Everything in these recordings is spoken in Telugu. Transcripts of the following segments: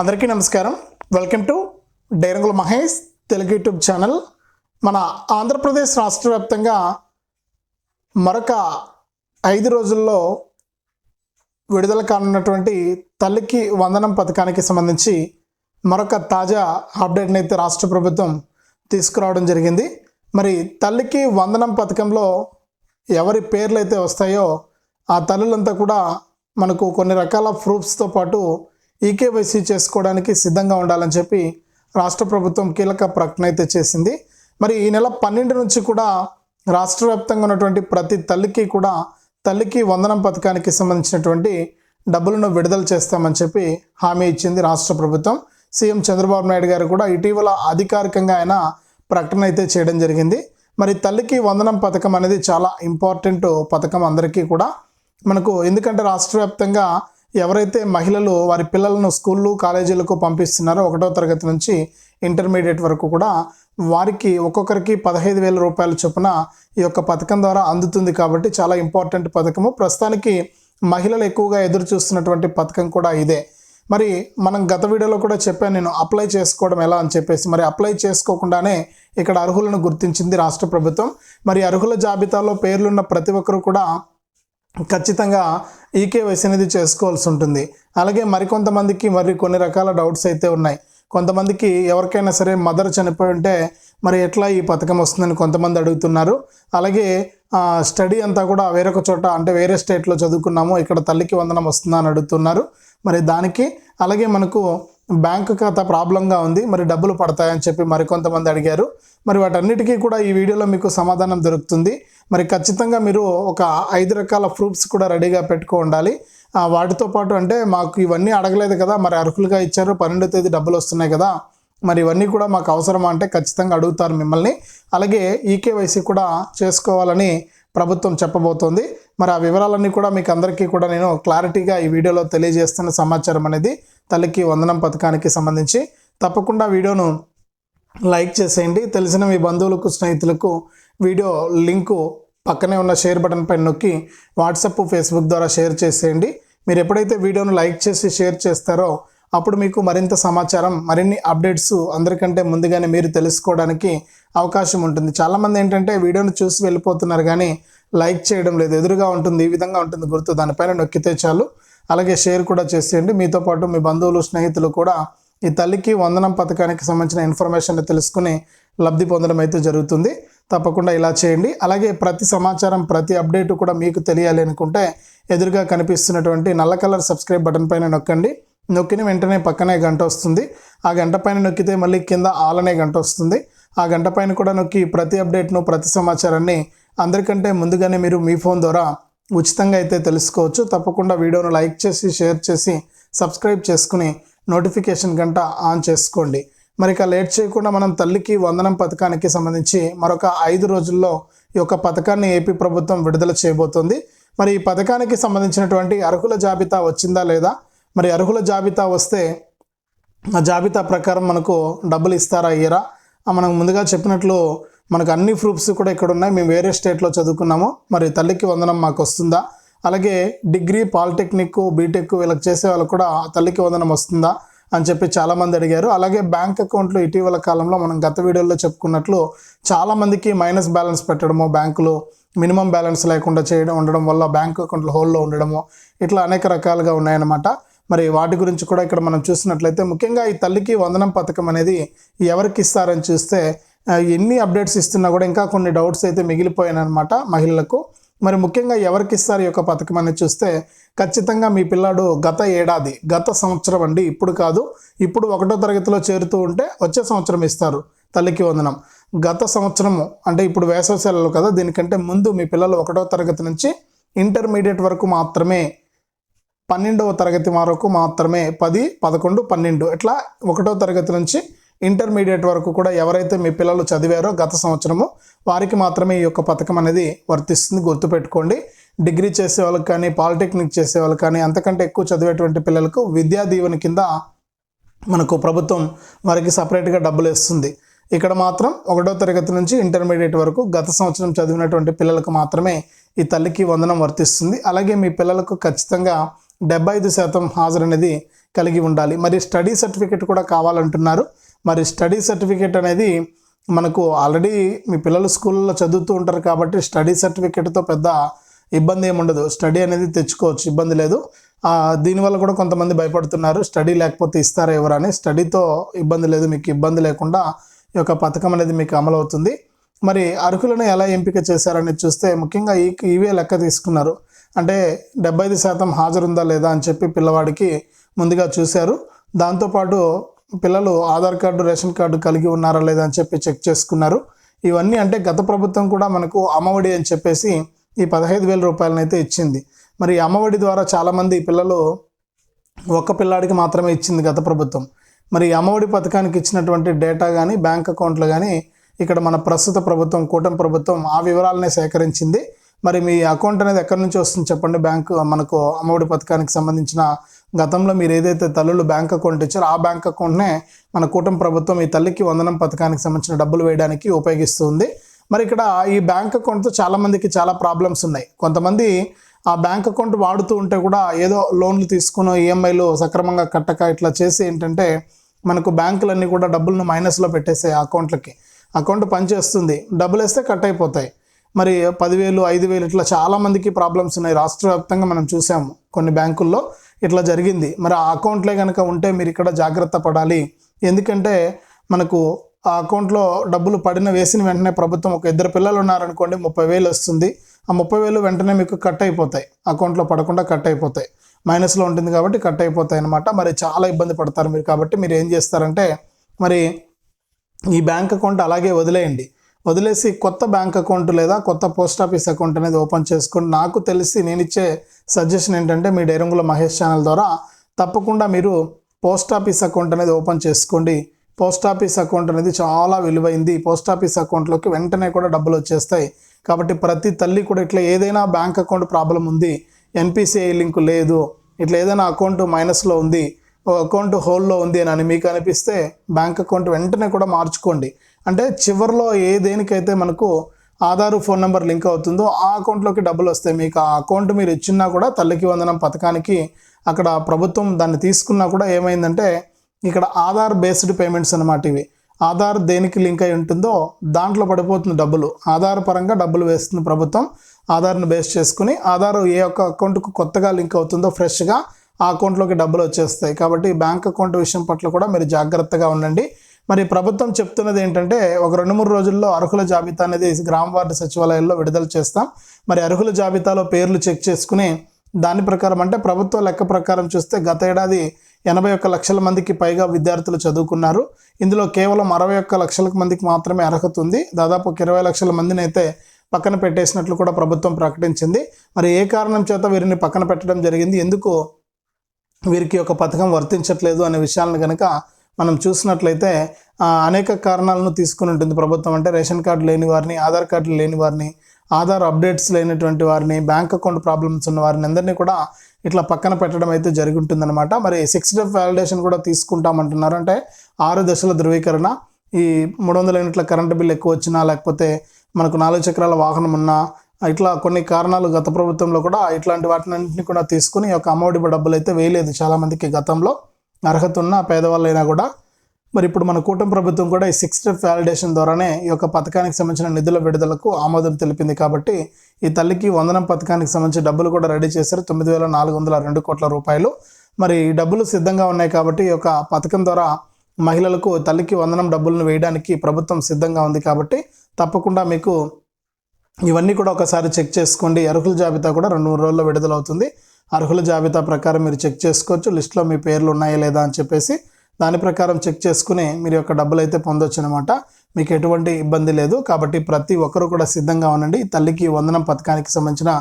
అందరికీ నమస్కారం. Welcome to డైరంగుల Mahesh Telugu YouTube channel. మన ఆంధ్రప్రదేశ్ రాష్ట్ర వ్యాప్తంగా మరొక ఐదు రోజుల్లో విడుదల కానున్నటువంటి తల్లికి వందనం పథకానికి సంబంధించి మరొక తాజా అప్డేట్ని అయితే రాష్ట్ర ప్రభుత్వం తీసుకురావడం జరిగింది. మరి తల్లికి వందనం పథకంలో ఎవరి పేర్లు అయితే వస్తాయో ఆ తల్లులంతా కూడా మనకు కొన్ని రకాల ప్రూఫ్స్తో పాటు ఈకేవైసీ చేసుకోవడానికి సిద్ధంగా ఉండాలని చెప్పి రాష్ట్ర ప్రభుత్వం కీలక ప్రకటన అయితే చేసింది. మరి ఈ నెల పన్నెండు నుంచి కూడా రాష్ట్ర వ్యాప్తంగా ఉన్నటువంటి ప్రతి తల్లికి కూడా తల్లికి వందనం పథకానికి సంబంధించినటువంటి డబ్బులను విడుదల చేస్తామని చెప్పి హామీ ఇచ్చింది రాష్ట్ర ప్రభుత్వం. సీఎం చంద్రబాబు నాయుడు గారు కూడా ఇటీవల అధికారికంగా ఆయన ప్రకటన అయితే చేయడం జరిగింది. మరి తల్లికి వందనం పథకం అనేది చాలా ఇంపార్టెంట్ పథకం అందరికీ కూడా. మనకు ఎందుకంటే రాష్ట్ర వ్యాప్తంగా ఎవరైతే మహిళలు వారి పిల్లలను స్కూళ్ళు కాలేజీలకు పంపిస్తున్నారో ఒకటో తరగతి నుంచి ఇంటర్మీడియట్ వరకు కూడా వారికి ఒక్కొక్కరికి పదహైదు వేల రూపాయల చొప్పున ఈ యొక్క పథకం ద్వారా అందుతుంది కాబట్టి చాలా ఇంపార్టెంట్ పథకము. ప్రస్తుతానికి మహిళలు ఎక్కువగా ఎదురు చూస్తున్నటువంటి పథకం కూడా ఇదే. మరి మనం గత వీడియోలో కూడా చెప్పాను నేను అప్లై చేసుకోవడం ఎలా అని చెప్పేసి. మరి అప్లై చేసుకోకుండానే ఇక్కడ అర్హులను గుర్తించింది రాష్ట్ర ప్రభుత్వం. మరి అర్హుల జాబితాలో పేర్లున్న ప్రతి ఒక్కరు కూడా ఖచ్చితంగా ఈకేవైసీ అనేది చేసుకోవాల్సి ఉంటుంది. అలాగే మరికొంతమందికి మరి కొన్ని రకాల డౌట్స్ అయితే ఉన్నాయి. కొంతమందికి ఎవరికైనా సరే మదర్ చనిపోయి ఉంటే మరి ఎట్లా ఈ పథకం వస్తుందని కొంతమంది అడుగుతున్నారు. అలాగే స్టడీ అంతా కూడా వేరొక చోట అంటే వేరే స్టేట్లో చదువుకున్నాము ఇక్కడ తల్లికి వందనం వస్తుందా అని అడుగుతున్నారు. మరి దానికి అలాగే మనకు బ్యాంకు ఖాతా ప్రాబ్లంగా ఉంది మరి డబ్బులు పడతాయని చెప్పి మరికొంతమంది అడిగారు. మరి వాటన్నిటికీ కూడా ఈ వీడియోలో మీకు సమాధానం దొరుకుతుంది. మరి ఖచ్చితంగా మీరు ఒక ఐదు రకాల ప్రూఫ్స్ కూడా రెడీగా పెట్టుకో ఉండాలి. వాటితో పాటు అంటే మాకు ఇవన్నీ అడగలేదు కదా మరి అర్హులుగా ఇచ్చారు పన్నెండో తేదీ డబ్బులు వస్తున్నాయి కదా మరి ఇవన్నీ కూడా మాకు అవసరమా అంటే ఖచ్చితంగా అడుగుతారు మిమ్మల్ని. అలాగే ఈకేవైసీ కూడా చేసుకోవాలని ప్రభుత్వం చెప్పబోతోంది. మరి ఆ వివరాలన్నీ కూడా మీకు అందరికీ కూడా నేను క్లారిటీగా ఈ వీడియోలో తెలియజేస్తున్న సమాచారం అనేది తల్లికి వందనం పథకానికి సంబంధించి. తప్పకుండా వీడియోను లైక్ చేసేయండి. తెలిసిన మీ బంధువులకు స్నేహితులకు వీడియో లింకు పక్కనే ఉన్న షేర్ బటన్ పైన నొక్కి వాట్సాప్ ఫేస్బుక్ ద్వారా షేర్ చేసేయండి. మీరు ఎప్పుడైతే వీడియోను లైక్ చేసి షేర్ చేస్తారో అప్పుడు మీకు మరింత సమాచారం మరిన్ని అప్డేట్స్ అందరికంటే ముందుగానే మీరు తెలుసుకోవడానికి అవకాశం ఉంటుంది. చాలామంది ఏంటంటే వీడియోను చూసి వెళ్ళిపోతున్నారు కానీ లైక్ చేయడం లేదు. ఎదురుగా ఉంటుంది ఈ విధంగా ఉంటుంది గుర్తు. దానిపైన నొక్కితే చాలు. అలాగే షేర్ కూడా చేసేయండి. మీతో పాటు మీ బంధువులు స్నేహితులు కూడా ఈ తల్లికి వందనం పథకానికి సంబంధించిన ఇన్ఫర్మేషన్ తెలుసుకుని లబ్ధి పొందడం అయితే జరుగుతుంది. తప్పకుండా ఇలా చేయండి. అలాగే ప్రతి సమాచారం ప్రతి అప్డేట్ కూడా మీకు తెలియాలి అనుకుంటే ఎదురుగా కనిపిస్తున్నటువంటి నల్ల కలర్ సబ్స్క్రైబ్ బటన్ పైన నొక్కండి. నొక్కిన వెంటనే పక్కనే గంట వస్తుంది. ఆ గంట పైన నొక్కితే మళ్ళీ కింద ఆల్ అనే గంట వస్తుంది. ఆ గంట పైన కూడా నొక్కి ప్రతి అప్డేట్ను ప్రతి సమాచారాన్ని అందరికంటే ముందుగానే మీరు మీ ఫోన్ ద్వారా ఉచితంగా అయితే తెలుసుకోవచ్చు. తప్పకుండా వీడియోను లైక్ చేసి షేర్ చేసి సబ్స్క్రైబ్ చేసుకుని నోటిఫికేషన్ గంట ఆన్ చేసుకోండి. మరి ఇక లేట్ చేయకుండా మనం తల్లికి వందనం పథకానికి సంబంధించి మరొక ఐదు రోజుల్లో ఈ యొక్క పథకాన్ని ఏపీ ప్రభుత్వం విడుదల చేయబోతోంది. మరి ఈ పథకానికి సంబంధించినటువంటి అర్హుల జాబితా వచ్చిందా లేదా? మరి అర్హుల జాబితా వస్తే ఆ జాబితా ప్రకారం మనకు డబ్బులు ఇస్తారా అయ్యారా మనం ముందుగా చెప్పినట్లు మనకు అన్ని ప్రూఫ్స్ కూడా ఇక్కడ ఉన్నాయి మేము వేరే స్టేట్లో చదువుకున్నాము. మరి తల్లికి వందనం మాకు వస్తుందా? అలాగే డిగ్రీ పాలిటెక్నిక్ బీటెక్ వీళ్ళకి చేసే వాళ్ళకు కూడా తల్లికి వందనం వస్తుందా? అని చెప్పి చాలామంది అడిగారు. అలాగే బ్యాంక్ అకౌంట్లు ఇటీవల కాలంలో మనం గత వీడియోలో చెప్పుకున్నట్లు చాలామందికి మైనస్ బ్యాలెన్స్ పెట్టడము బ్యాంకులో మినిమం బ్యాలెన్స్ లేకుండా చేయడం ఉండడం వల్ల బ్యాంక్ అకౌంట్లు హోల్లో ఉండడము ఇట్లా అనేక రకాలుగా ఉన్నాయన్నమాట. మరి వాటి గురించి కూడా ఇక్కడ మనం చూసినట్లయితే ముఖ్యంగా ఈ తల్లికి వందనం పథకం అనేది ఎవరికి ఇస్తారని చూస్తే ఎన్ని అప్డేట్స్ ఇస్తున్నా కూడా ఇంకా కొన్ని డౌట్స్ అయితే మిగిలిపోయాయన్నమాట మహిళలకు. మరి ముఖ్యంగా ఎవరికి ఇస్తారు ఈ యొక్క పథకం అనేది చూస్తే ఖచ్చితంగా మీ పిల్లాడు గత ఏడాది గత సంవత్సరం అండి ఇప్పుడు కాదు ఇప్పుడు ఒకటో తరగతిలో చేరుతూ ఉంటే వచ్చే సంవత్సరం ఇస్తారు. తల్లికి వందనం. గత సంవత్సరము అంటే ఇప్పుడు వేసవి సెలవులు కదా దీనికంటే ముందు మీ పిల్లలు ఒకటో తరగతి నుంచి ఇంటర్మీడియట్ వరకు మాత్రమే పన్నెండవ తరగతి వరకు మాత్రమే పది పదకొండు పన్నెండు ఇట్లా ఒకటో తరగతి నుంచి ఇంటర్మీడియట్ వరకు కూడా ఎవరైతే మీ పిల్లలు చదివారో గత సంవత్సరము వారికి మాత్రమే ఈ యొక్క పథకం అనేది వర్తిస్తుంది. గుర్తుపెట్టుకోండి. డిగ్రీ చేసే వాళ్ళకి కానీ పాలిటెక్నిక్ చేసే వాళ్ళకి కానీ అంతకంటే ఎక్కువ చదివేటువంటి పిల్లలకు విద్యా దీవెన కింద మనకు ప్రభుత్వం వారికి సపరేట్గా డబ్బులు ఇస్తుంది. ఇక్కడ మాత్రం ఒకటో తరగతి నుంచి ఇంటర్మీడియట్ వరకు గత సంవత్సరం చదివినటువంటి పిల్లలకు మాత్రమే ఈ తల్లికి వందనం వర్తిస్తుంది. అలాగే మీ పిల్లలకు ఖచ్చితంగా డెబ్బై ఐదు శాతం హాజరు అనేది కలిగి ఉండాలి. మరి స్టడీ సర్టిఫికేట్ కూడా కావాలంటున్నారు. మరి స్టడీ సర్టిఫికేట్ అనేది మనకు ఆల్రెడీ మీ పిల్లలు స్కూల్లో చదువుతూ ఉంటారు కాబట్టి స్టడీ సర్టిఫికేట్తో పెద్ద ఇబ్బంది ఏమి ఉండదు. స్టడీ అనేది తెచ్చుకోవచ్చు ఇబ్బంది లేదు. దీనివల్ల కూడా కొంతమంది భయపడుతున్నారు. స్టడీ లేకపోతే ఇస్తారా ఎవరని స్టడీతో ఇబ్బంది లేదు మీకు ఇబ్బంది లేకుండా ఈ యొక్క పథకం అనేది మీకు అమలు అవుతుంది. మరి అర్హులను ఎలా ఎంపిక చేశారని చూస్తే ముఖ్యంగా ఈ ఇవే లెక్క తీసుకున్నారు. అంటే డెబ్బై ఐదు శాతం హాజరుందా లేదా అని చెప్పి పిల్లవాడికి ముందుగా చూశారు. దాంతోపాటు పిల్లలు ఆధార్ కార్డు రేషన్ కార్డు కలిగి ఉన్నారా లేదా అని చెప్పి చెక్ చేసుకున్నారు. ఇవన్నీ అంటే గత ప్రభుత్వం కూడా మనకు అమ్మఒడి అని చెప్పేసి ఈ పదహైదు వేల రూపాయలనైతే ఇచ్చింది. మరి అమ్మఒడి ద్వారా చాలామంది పిల్లలు ఒక్క పిల్లాడికి మాత్రమే ఇచ్చింది గత ప్రభుత్వం. మరి అమ్మఒడి పథకానికి ఇచ్చినటువంటి డేటా కానీ బ్యాంక్ అకౌంట్లు కానీ ఇక్కడ మన ప్రస్తుత ప్రభుత్వం కూటమి ప్రభుత్వం ఆ వివరాలనే సేకరించింది. మరి మీ అకౌంట్ అనేది ఎక్కడి నుంచి వస్తుంది చెప్పండి? బ్యాంకు మనకు అమ్మఒడి పథకానికి సంబంధించిన గతంలో మీరు ఏదైతే తల్లులు బ్యాంక్ అకౌంట్ ఇచ్చారో ఆ బ్యాంక్ అకౌంట్నే మన కూటమి ప్రభుత్వం ఈ తల్లికి వందనం పథకానికి సంబంధించిన డబ్బులు వేయడానికి ఉపయోగిస్తుంది. మరి ఇక్కడ ఈ బ్యాంక్ అకౌంట్తో చాలామందికి చాలా ప్రాబ్లమ్స్ ఉన్నాయి. కొంతమంది ఆ బ్యాంక్ అకౌంట్ వాడుతూ ఉంటే కూడా ఏదో లోన్లు తీసుకుని ఈఎంఐలు సక్రమంగా కట్టక ఇట్లా చేసి ఏంటంటే మనకు బ్యాంకులన్నీ కూడా డబ్బులను మైనస్లో పెట్టేసాయి అకౌంట్లకి. అకౌంట్ పనిచేస్తుంది. డబ్బులు వేస్తే కట్ అయిపోతాయి. మరి పదివేలు ఐదు వేలు ఇట్లా చాలామందికి ప్రాబ్లమ్స్ ఉన్నాయి. రాష్ట్ర వ్యాప్తంగా మనం చూసాము కొన్ని బ్యాంకుల్లో ఇట్లా జరిగింది. మరి ఆ అకౌంట్లే కనుక ఉంటే మీరు ఇక్కడ జాగ్రత్త పడాలి. ఎందుకంటే మనకు ఆ అకౌంట్లో డబ్బులు పడిన వేసిన వెంటనే ప్రభుత్వం ఒక ఇద్దరు పిల్లలు ఉన్నారనుకోండి ముప్పై వేలు వస్తుంది. ఆ ముప్పై వేలు వెంటనే మీకు కట్ అయిపోతాయి. అకౌంట్లో పడకుండా కట్ అయిపోతాయి. మైనస్లో ఉంటుంది కాబట్టి కట్ అయిపోతాయి అనమాట మరి చాలా ఇబ్బంది పడతారు మీరు కాబట్టి మీరు ఏం చేస్తారంటే మరి ఈ బ్యాంక్ అకౌంట్ అలాగే వదిలేయండి. వదిలేసి కొత్త బ్యాంక్ అకౌంట్ లేదా కొత్త పోస్ట్ ఆఫీస్ అకౌంట్ అనేది ఓపెన్ చేసుకోండి నాకు తెలిసి నేను ఇచ్చే సజెషన్ ఏంటంటే మీ డైరంగుల మహేష్ ఛానల్ ద్వారా తప్పకుండా మీరు పోస్ట్ ఆఫీస్ అకౌంట్ అనేది ఓపెన్ చేసుకోండి. పోస్ట్ ఆఫీస్ అకౌంట్ అనేది చాలా విలువైంది. పోస్ట్ ఆఫీస్ అకౌంట్లోకి వెంటనే కూడా డబ్బులు వచ్చేస్తాయి. కాబట్టి ప్రతి తల్లి కూడా ఇట్లా ఏదైనా బ్యాంక్ అకౌంట్ ప్రాబ్లం ఉంది ఎన్పిసిఐ లింక్ లేదు ఇట్లా ఏదైనా అకౌంట్ మైనస్లో ఉంది ఓ అకౌంట్ హోల్లో ఉంది అని మీకు అనిపిస్తే బ్యాంక్ అకౌంట్ వెంటనే కూడా మార్చుకోండి. అంటే చివరిలో ఏ దేనికైతే మనకు ఆధార్ ఫోన్ నెంబర్ లింక్ అవుతుందో ఆ అకౌంట్లోకి డబ్బులు వస్తాయి. మీకు ఆ అకౌంట్ మీరు ఇచ్చినా కూడా తల్లికి వందనం పథకానికి అక్కడ ప్రభుత్వం దాన్ని తీసుకున్నా కూడా ఏమైందంటే ఇక్కడ ఆధార్ బేస్డ్ పేమెంట్స్ అన్నమాట ఇవి. ఆధార్ దేనికి లింక్ అయి ఉంటుందో దాంట్లో పడిపోతుంది డబ్బులు. ఆధార్ పరంగా డబ్బులు వేస్తుంది ప్రభుత్వం. ఆధార్ను బేస్ చేసుకుని ఆధార్ ఏ ఒక్క అకౌంట్కు కొత్తగా లింక్ అవుతుందో ఫ్రెష్గా ఆ అకౌంట్లోకి డబ్బులు వచ్చేస్తాయి. కాబట్టి బ్యాంక్ అకౌంట్ విషయం పట్ల కూడా మీరు జాగ్రత్తగా ఉండండి. మరి ప్రభుత్వం చెప్తున్నది ఏంటంటే ఒక రెండు మూడు రోజుల్లో అర్హుల జాబితా అనేది గ్రామ వార్డు సచివాలయాల్లో విడుదల చేస్తాం. మరి అర్హుల జాబితాలో పేర్లు చెక్ చేసుకుని దాని ప్రకారం అంటే ప్రభుత్వ లెక్క ప్రకారం చూస్తే గత ఏడాది ఎనభై ఒక్క లక్షల మందికి పైగా విద్యార్థులు చదువుకున్నారు. ఇందులో కేవలం అరవై ఒక్క లక్షల మందికి మాత్రమే అర్హత ఉంది. దాదాపు ఒక ఇరవై లక్షల మందిని అయితే పక్కన పెట్టేసినట్లు కూడా ప్రభుత్వం ప్రకటించింది. మరి ఏ కారణం చేత వీరిని పక్కన పెట్టడం జరిగింది? ఎందుకు వీరికి ఒక పథకం వర్తించట్లేదు అనే విషయాలను కనుక మనం చూసినట్లయితే అనేక కారణాలను తీసుకుని ఉంటుంది ప్రభుత్వం. అంటే రేషన్ కార్డు లేని వారిని ఆధార్ కార్డు లేని వారిని ఆధార్ అప్డేట్స్ లేనటువంటి వారిని బ్యాంక్ అకౌంట్ ప్రాబ్లమ్స్ ఉన్న వారిని అందరినీ కూడా ఇట్లా పక్కన పెట్టడం అయితే జరుగుతుందనమాట మరి సిక్స్ డెఫ్ వ్యాలిడేషన్ కూడా తీసుకుంటామంటున్నారు. అంటే ఆరు దశల ధృవీకరణ. ఈ మూడు వందల యూనిట్ల కరెంటు బిల్ ఎక్కువ వచ్చినా లేకపోతే మనకు నాలుగు చక్రాల వాహనం ఉన్నా ఇట్లా కొన్ని కారణాలు గత ప్రభుత్వంలో కూడా ఇట్లాంటి వాటినన్నింటినీ కూడా తీసుకుని ఒక అమౌడిబ డబ్బులు అయితే వేయలేదు చాలామందికి గతంలో. అర్హత ఉన్న పేదవాళ్ళైనా కూడా. మరి ఇప్పుడు మన కూటమి ప్రభుత్వం కూడా ఈ సిక్స్ స్టెప్ వ్యాలిడేషన్ ద్వారానే ఈ యొక్క పథకానికి సంబంధించిన నిధుల విడుదలకు ఆమోదం తెలిపింది కాబట్టి ఈ తల్లికి వందనం పథకానికి సంబంధించి డబ్బులు కూడా రెడీ చేశారు. తొమ్మిది వేల నాలుగు వందల రెండు కోట్ల రూపాయలు. మరి ఈ డబ్బులు సిద్ధంగా ఉన్నాయి కాబట్టి ఈ యొక్క పథకం ద్వారా మహిళలకు తల్లికి వందనం డబ్బులను వేయడానికి ప్రభుత్వం సిద్ధంగా ఉంది కాబట్టి తప్పకుండా మీకు ఇవన్నీ కూడా ఒకసారి చెక్ చేసుకోండి. అర్హుల జాబితా కూడా రెండు మూడు రోజుల్లో విడుదలవుతుంది. అర్హుల జాబితా ప్రకారం మీరు చెక్ చేసుకోవచ్చు. లిస్ట్లో మీ పేర్లు ఉన్నాయా లేదా అని చెప్పేసి దాని ప్రకారం చెక్ చేసుకుని మీరు యొక్క డబ్బులు అయితే పొందొచ్చు అనమాట మీకు ఎటువంటి ఇబ్బంది లేదు. కాబట్టి ప్రతి ఒక్కరూ కూడా సిద్ధంగా ఉండండి. తల్లికి వందనం పథకానికి సంబంధించిన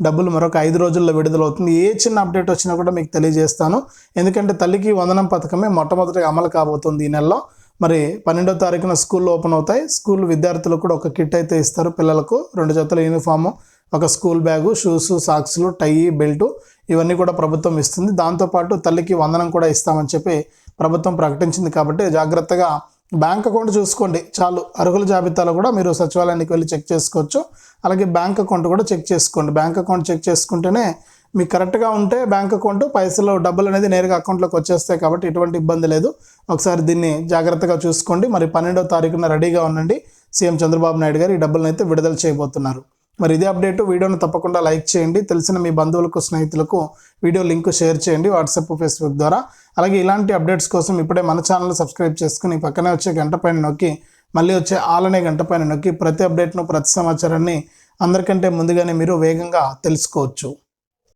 డబ్బులు మరొక ఐదు రోజుల్లో విడుదలవుతుంది. ఏ చిన్న అప్డేట్ వచ్చినా కూడా మీకు తెలియజేస్తాను. ఎందుకంటే తల్లికి వందనం పథకమే మొట్టమొదటిగా అమలు కాబోతుంది ఈ నెలలో. మరి పన్నెండో తారీఖున స్కూల్ ఓపెన్ అవుతాయి. స్కూల్ విద్యార్థులకు కూడా ఒక కిట్ అయితే ఇస్తారు. పిల్లలకు రెండు జతల యూనిఫాము ఒక స్కూల్ బ్యాగు షూస్ సాక్స్లు టై బెల్టు ఇవన్నీ కూడా ప్రభుత్వం ఇస్తుంది. దాంతోపాటు తల్లికి వందనం కూడా ఇస్తామని చెప్పి ప్రభుత్వం ప్రకటించింది కాబట్టి జాగ్రత్తగా బ్యాంక్ అకౌంట్ చూసుకోండి. చాలు. అర్హుల జాబితాలో కూడా మీరు సచివాలయానికి వెళ్ళి చెక్ చేసుకోవచ్చు. అలాగే బ్యాంక్ అకౌంట్ కూడా చెక్ చేసుకోండి. బ్యాంక్ అకౌంట్ చెక్ చేసుకుంటేనే మీకు కరెక్ట్గా ఉంటే బ్యాంక్ అకౌంట్ పైసలు డబ్బులు అనేది నేరుగా అకౌంట్లోకి వచ్చేస్తాయి కాబట్టి ఎటువంటి ఇబ్బంది లేదు. ఒకసారి దీన్ని జాగ్రత్తగా చూసుకోండి. మరి పన్నెండవ తారీఖున రెడీగా ఉండండి. సీఎం చంద్రబాబు నాయుడు గారు ఈ డబ్బులను అయితే విడుదల చేయబోతున్నారు. మరి ఇదే అప్డేట్. వీడియోను తప్పకుండా లైక్ చేయండి. తెలిసిన మీ బంధువులకు స్నేహితులకు వీడియో లింక్ షేర్ చేయండి వాట్సాప్ ఫేస్బుక్ ద్వారా. అలాగే ఇలాంటి అప్డేట్స్ కోసం ఇప్పుడే మన ఛానల్ సబ్స్క్రైబ్ చేసుకుని పక్కనే వచ్చే గంట పైన నొక్కి మళ్ళీ వచ్చే ఆలనే గంట పైన నొక్కి ప్రతి అప్డేట్ను ప్రతి సమాచారాన్ని అందరికంటే ముందుగానే మీరు వేగంగా తెలుసుకోవచ్చు.